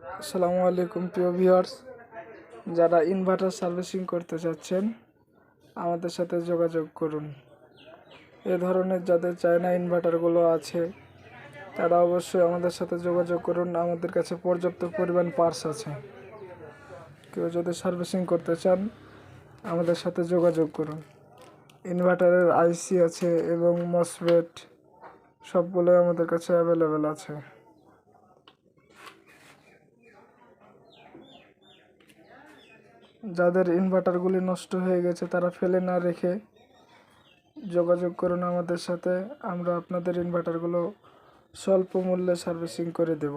আসসালামু আলাইকুম, প্রিয় ভিউয়ার্স। যারা ইনভার্টার সার্ভিসিং করতে চাচ্ছেন, আমাদের সাথে যোগাযোগ করুন। এ ধরনের যাদের চায়না ইনভার্টারগুলো আছে, তারা অবশ্যই আমাদের সাথে যোগাযোগ করুন। আমাদের কাছে পর্যাপ্ত পরিমাণ পার্স আছে। কেউ যদি সার্ভিসিং করতে চান, আমাদের সাথে যোগাযোগ করুন। ইনভার্টারের আইসি আছে এবং মসবেট সবগুলোই আমাদের কাছে অ্যাভেলেবেল আছে। যাদের ইনভার্টারগুলি নষ্ট হয়ে গেছে তারা ফেলে না রেখে যোগাযোগ করুন আমাদের সাথে। আমরা আপনাদের ইনভার্টারগুলো স্বল্প মূল্যে সার্ভিসিং করে দেব।